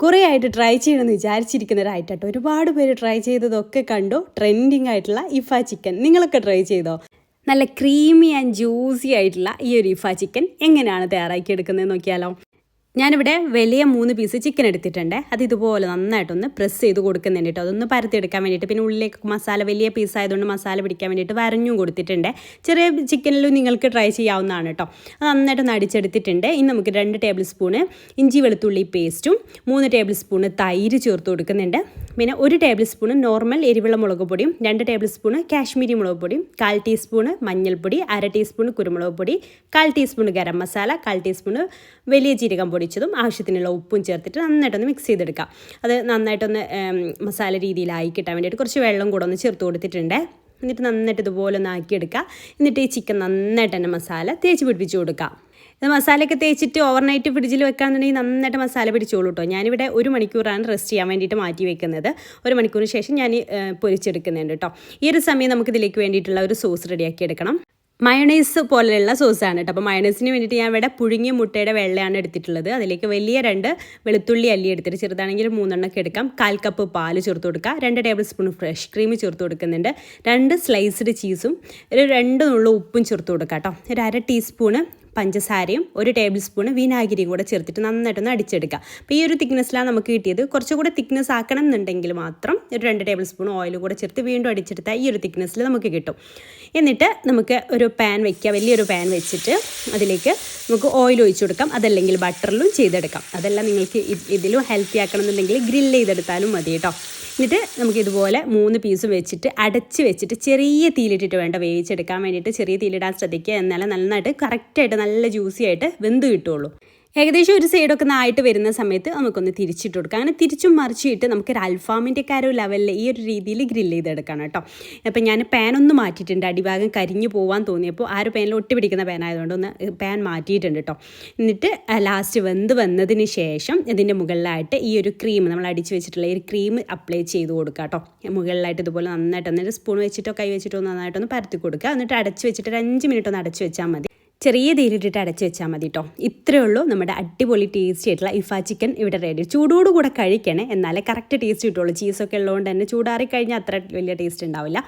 കുറേ ആയിട്ട് ട്രൈ ചെയ്യണമെന്ന് വിചാരിച്ചിരിക്കുന്നവരായിട്ടോ ഒരുപാട് പേര് ട്രൈ ചെയ്തതൊക്കെ കണ്ടു. ട്രെൻഡിങ് ആയിട്ടുള്ള ഇഫ ചിക്കൻ നിങ്ങളൊക്കെ ട്രൈ ചെയ്തോ? നല്ല ക്രീമി ആൻഡ് ജ്യൂസി ആയിട്ടുള്ള ഈ ഒരു ഇഫ ചിക്കൻ എങ്ങനെയാണ് തയ്യാറാക്കി എടുക്കുന്നത് നോക്കിയാലോ. ഞാനിവിടെ വലിയ മൂന്ന് പീസ് ചിക്കൻ എടുത്തിട്ടുണ്ട്. അത് ഇതുപോലെ നന്നായിട്ടൊന്ന് പ്രസ് ചെയ്ത് കൊടുക്കുന്നുണ്ട് കേട്ടോ. അതൊന്ന് പരത്തിയെടുക്കാൻ വേണ്ടിയിട്ട്. പിന്നെ ഉള്ളിലേക്ക് മസാല വലിയ പീസ് ആയതുകൊണ്ട് മസാല പിടിക്കാൻ വേണ്ടിയിട്ട് വരഞ്ഞും കൊടുത്തിട്ടുണ്ട്. ചെറിയ ചിക്കനിലും നിങ്ങൾക്ക് ട്രൈ ചെയ്യാവുന്നതാണ് കേട്ടോ. അത് നന്നായിട്ടൊന്ന് അടിച്ചെടുത്തിട്ടുണ്ട്. ഇനി നമുക്ക് രണ്ട് ടേബിൾ സ്പൂണ് ഇഞ്ചി വെളുത്തുള്ളി പേസ്റ്റും മൂന്ന് ടേബിൾ സ്പൂണ് തൈര് ചേർത്ത് കൊടുക്കുന്നുണ്ട്. പിന്നെ ഒരു ടേബിൾ സ്പൂണ് നോർമൽ എരിവുള്ള മുളക് പൊടിയും രണ്ട് ടേബിൾ സ്പൂണ് കാശ്മീരി മുളക് പൊടിയും കാൽ ടീസ്പൂണ് മഞ്ഞൾപ്പൊടി അര ടീസ്പൂൺ കുരുമുളക് പൊടി കാൽ ടീസ്പൂൺ ഗരം മസാല കാൽ ടീസ്പൂണ് വലിയ ജീരകം പൊടിച്ചതും ആവശ്യത്തിനുള്ള ഉപ്പും ചേർത്തിട്ട് നന്നായിട്ടൊന്ന് മിക്സ് ചെയ്തെടുക്കാം. അത് നന്നായിട്ടൊന്ന് മസാല രീതിയിലായി കിട്ടാൻ വേണ്ടിയിട്ട് കുറച്ച് വെള്ളം കൂടെ ഒന്ന് ചേർത്ത് കൊടുത്തിട്ടുണ്ട്. എന്നിട്ട് നന്നായിട്ട് ഇതുപോലെ ഒന്ന് ആക്കിയെടുക്കുക എന്നിട്ട് ഈ ചിക്കൻ നന്നായിട്ട് തന്നെ മസാല തേച്ച് പിടിപ്പിച്ച് കൊടുക്കാം. ഇത് മസാലയൊക്കെ തേച്ചിട്ട് ഓവർനൈറ്റ് ഫ്രിഡ്ജിൽ വെക്കാന്നുണ്ടെങ്കിൽ നന്നായിട്ട് മസാല പിടിച്ചോളൂ കേട്ടോ ഞാനിവിടെ ഒരു മണിക്കൂറാണ് റെസ്റ്റ് ചെയ്യാൻ വേണ്ടിയിട്ട് മാറ്റി വെക്കുന്നത്. ഒരു മണിക്കൂറിന് ശേഷം ഞാൻ പൊരിച്ചെടുക്കുന്നുണ്ട് കേട്ടോ ഈ ഒരു സമയം നമുക്ക് ഇതിലേക്ക് വേണ്ടിയിട്ടുള്ള ഒരു സോസ് റെഡിയാക്കി എടുക്കണം. മയണൈസ് പോലെയുള്ള സോസാണ് കേട്ടോ അപ്പോൾ മയണൈസിന് വേണ്ടിയിട്ട് ഞാൻ ഇവിടെ പുഴുങ്ങിയ മുട്ടയുടെ വെള്ളയാണ് എടുത്തിട്ടുള്ളത്. അതിലേക്ക് വലിയ രണ്ട് വെളുത്തുള്ളി അല്ലി എടുത്തിട്ട് ചെറുതാണെങ്കിൽ മൂന്നെണ്ണമൊക്കെ എടുക്കാം. കാൽ കപ്പ് പാൽ ചേർത്ത് കൊടുക്കുക. രണ്ട് ടേബിൾ സ്പൂൺ ഫ്രഷ് ക്രീം ചേർത്ത് കൊടുക്കുന്നുണ്ട്. രണ്ട് സ്ലൈസ്ഡ് ചീസും ഒരു രണ്ട് നുള്ള ഉപ്പും ചേർത്ത് കൊടുക്കുക കേട്ടോ ഒരു അര ടീസ്പൂണ് പഞ്ചസാരയും ഒരു ടേബിൾ സ്പൂൺ വിനാഗിരിയും കൂടെ ചേർത്തിട്ട് നന്നായിട്ടൊന്ന് അടിച്ചെടുക്കുക അപ്പോൾ ഈ ഒരു തിക്നെസ്സിലാണ് നമുക്ക് കിട്ടിയത്. കുറച്ചുകൂടെ തിക്നെസ് ആക്കണം എന്നുണ്ടെങ്കിൽ മാത്രം ഒരു രണ്ട് ടേബിൾ സ്പൂൺ ഓയിൽ കൂടെ ചേർത്ത് വീണ്ടും അടിച്ചെടുത്താൽ ഈ ഒരു തിക്നെസ്സിൽ നമുക്ക് കിട്ടും. എന്നിട്ട് നമുക്ക് ഒരു പാൻ വയ്ക്കുക വലിയൊരു പാൻ വെച്ചിട്ട് അതിലേക്ക് നമുക്ക് ഓയിൽ ഒഴിച്ചു കൊടുക്കാം. അതല്ലെങ്കിൽ ബട്ടറിലും ചെയ്തെടുക്കാം. അതെല്ലാം നിങ്ങൾക്ക് ഇതിലും ഹെൽത്തി ആക്കണം എന്നുണ്ടെങ്കിൽ ഗ്രില്ല് ചെയ്തെടുത്താലും മതി കേട്ടോ. എന്നിട്ട് നമുക്ക് ഇതുപോലെ മൂന്ന് പീസും വെച്ചിട്ട് അടച്ച് വെച്ചിട്ട് ചെറിയ തീയിലിട്ടിട്ട് വേണ്ട വേവിച്ചെടുക്കാൻ വേണ്ടിയിട്ട് ചെറിയ തീയിലിടാൻ ശ്രദ്ധിക്കുക. എന്നാലും നന്നായിട്ട് കറക്റ്റായിട്ട് നല്ല ജ്യൂസി ആയിട്ട് വെന്ത് കിട്ടുള്ളൂ ഏകദേശം ഒരു സൈഡൊക്കെ നായിട്ട് വരുന്ന സമയത്ത് നമുക്കൊന്ന് തിരിച്ചിട്ട് കൊടുക്കാം. അങ്ങനെ തിരിച്ചും മറിച്ചിട്ട് നമുക്ക് ഒരു അൽഫാമിന്റെ ഒക്കെ ഒരു ലെവലിൽ ഈ ഒരു രീതിയിൽ ഗ്രില്ല് ചെയ്തെടുക്കണം കേട്ടോ. അപ്പോൾ ഞാൻ പാൻ ഒന്ന് മാറ്റിയിട്ടുണ്ട്. അടിഭാഗം കരിഞ്ഞു പോകാൻ തോന്നിയപ്പോൾ ആ ഒരു പാനിൽ ഒട്ടി പിടിക്കുന്ന പാൻ ആയതുകൊണ്ട് ഒന്ന് പാൻ മാറ്റിയിട്ടുണ്ട് കേട്ടോ. എന്നിട്ട് ലാസ്റ്റ് വെന്ത് വന്നതിന് ശേഷം ഇതിന്റെ മുകളിലായിട്ട് ഈ ഒരു ക്രീം നമ്മൾ അടിച്ച് വെച്ചിട്ടുള്ള ഒരു ക്രീം അപ്ലൈ ചെയ്ത് കൊടുക്കുക കേട്ടോ. മുകളിലായിട്ട് ഇതുപോലെ നന്നായിട്ട് എന്നിട്ട് സ്പൂൺ വെച്ചിട്ടോ കൈ വെച്ചിട്ടോ നന്നായിട്ടൊന്ന് പരത്തി കൊടുക്കുക. എന്നിട്ട് അടച്ച് വെച്ചിട്ട് ഒരു അഞ്ച് മിനിറ്റ് ഒന്ന് അടച്ച് വെച്ചാൽ മതി. ചെറിയ തീയിലിട്ടിട്ട് അടച്ചു വെച്ചാൽ മതി കേട്ടോ ഇത്രയേ ഉള്ളൂ നമ്മുടെ അടിപൊളി ടേസ്റ്റി ആയിട്ടുള്ള ഇഫ ചിക്കൻ ഇവിടെ റെഡി ചൂടോട് കൂടെ കഴിക്കണേ എന്നാലേ കറക്റ്റ് ടേസ്റ്റ് കിട്ടുള്ളൂ. ചീസൊക്കെ ഉള്ളതുകൊണ്ട് തന്നെ ചൂടാറി കഴിഞ്ഞാൽ അത്ര വലിയ ടേസ്റ്റ് ഉണ്ടാവില്ല.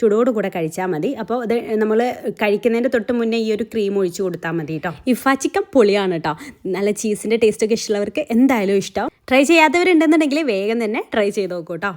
ചൂടോട് കൂടെ കഴിച്ചാൽ മതി. അപ്പോൾ ഇത് നമ്മൾ കഴിക്കുന്നതിന്റെ തൊട്ട് മുന്നേ ഈ ഒരു ക്രീം ഒഴിച്ച് കൊടുത്താൽ മതി കേട്ടോ ഇഫ ചിക്കൻ പൊളിയാണ് കേട്ടോ നല്ല ചീസിന്റെ ടേസ്റ്റൊക്കെ ഇഷ്ടമുള്ളവർക്ക് എന്തായാലും ഇഷ്ടം. ട്രൈ ചെയ്യാത്തവരുണ്ടെന്നുണ്ടെങ്കിൽ വേഗം തന്നെ ട്രൈ ചെയ്ത് നോക്കൂ കേട്ടോ